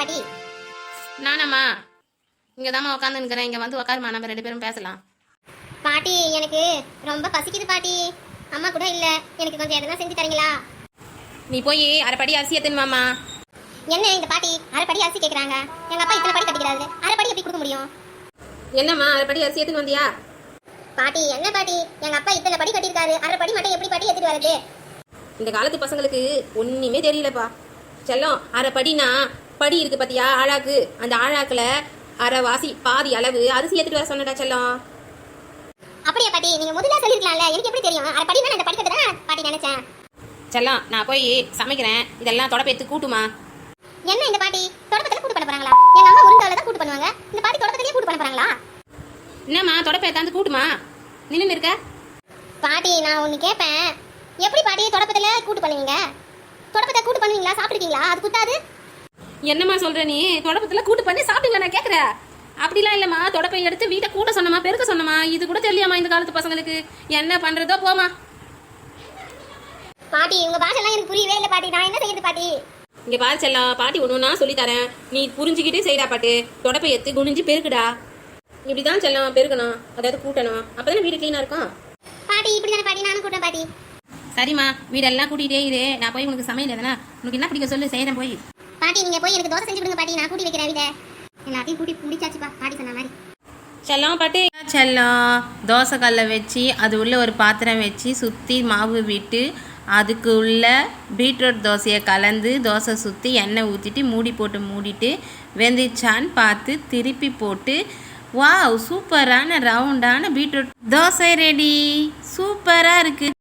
பாட்டி. நானாம்மா. இங்கே தாம்மா உட்காந்துருக்கிறேன் இங்கே வந்து உட்காருமா நம்ம ரெண்டு பேரும் பேசலாம். பாட்டி எனக்கு ரொம்ப பசிக்குது பாட்டி. அம்மா கூட இல்ல. எனக்கு கொஞ்சம் எதனா செஞ்சு தரீங்களா? நீ போய் அரைப்படி அரிசி எத்துனுமாம்மா என்ன இந்த பாட்டி அரை படி அரிசி கேக்குறாங்க? எங்க அப்பா இத்தனை படி கட்டிக்கிறாரு. அரை படி எப்படி கொடுக்க முடியும்? என்னம்மா அரைப்படி அரிசி எத்துன்னு வந்தியா? பாட்டி என்ன பாட்டி? எங்க அப்பா இத்தனை படி கட்டியிருக்காரு. அரை படி மட்டும் எப்படி பாட்டி எடுத்துட்டு வரது இந்த காலத்து பசங்களுக்கு ஒன்றுமே தெரியலப்பா. செல்லம் அரை படினா படி இருக்கு பாத்தியா ஆழாக்கு? அந்த ஆழாக்குல அரை வாசி பாதி அளவு. அரிசி எடுத்துட்டு வர சொன்னடா செல்லம். அப்படியா பாட்டி நீங்க முதல்ல சொல்லிருக்கலாம்ல எனக்கு எப்படி தெரியும்? அரை படி நான் இந்த படிக்கிறது தான் பாட்டி நினைச்சேன். செல்லம் நான் போய் சமைக்கிறேன். இதெல்லாம் தொடப்பேத்து கூட்டுமா? என்ன இந்த பாட்டி? தொடப்பத்துல கூட்டு பண்ண போறாங்களா? எங்க அம்மா உருண்டால தான் கூட்டு பண்ணுவாங்க. இந்த பாட்டி தொடப்பத்திலேயே கூட்டு பண்ண போறாங்களா? என்னம்மா தொடப்பேத்தாந்து கூட்டுமா? நின்று இருக்க. பாட்டி நான் ஒன்னு கேட்பேன் எப்படி பாட்டி தொடப்பத்துல கூட்டு பண்ணுவீங்க? தொடப்பத்தை கூட்டு பண்ணுவீங்களா? சாப்பிட்டுருக்கீங்களா? அது குத்தாது? என்னம்மா சொல்ற நீ? தொடப்பத்துல கூட்டு பண்ணி சாப்பிடுங்க நான் கேக்குறேன். அப்படிலாம் இல்லம்மா. தொடப்பை எடுத்து வீட்டை கூட்ட சொன்னமா பெருக்க சொன்னமா இது கூட தெரியலையாம்மா இந்த காலத்து பசங்களுக்கு. என்ன பண்றதோ போமா பாட்டி உங்க பாஷெல்லாம் எனக்கு புரியவே இல்லை பாட்டி. நான் என்ன செய்யறது பாட்டி? இங்க பாரு செல்லம் பாட்டி ஒண்ணுன்னா சொல்லி தரேன். நீ புரிஞ்சுக்கிட்டு செய்டா பாட்டு. தொடப்பை எடுத்து குனிஞ்சு பெருக்குடா. இப்படிதான் செல்லம் பெருக்கணும். அதாவது கூட்டணும். அப்பதானே வீடு கிளீனா இருக்கும்? பாட்டி இப்படி தானே பாட்டி. நானும் கூட்டேன் பாட்டி. சரிம்மா. வீடெல்லாம் கூட்டிகிட்டே இரு. நான் போய் உனக்கு சமையல் எதனா உனக்கு என்ன பிடிக்க சொல்லு செய்கிறேன் போய். பாட்டி நீங்க போய் எனக்கு தோசை செஞ்சு கொடுங்க பாட்டி. நான் கூட்டி வைக்கிறேன் வீட்டை. எல்லாத்தையும் கூட்டி முடிச்சாச்சுப்பா பாட்டி சொன்ன மாதிரி. செல்லம் பாட்டு. செல்லம் தோசைக்கல்லை வச்சு அது உள்ள ஒரு பாத்திரம் வச்சு சுற்றி மாவு விட்டு அதுக்கு உள்ள பீட்ரூட் தோசையை கலந்து தோசை சுற்றி எண்ணெய் ஊற்றிட்டு மூடி போட்டு மூடிட்டு வெந்துச்சான்னு பார்த்து திருப்பி போட்டு வாவ் சூப்பரான ரவுண்டான பீட்ரூட் தோசை ரெடி சூப்பராக இருக்குது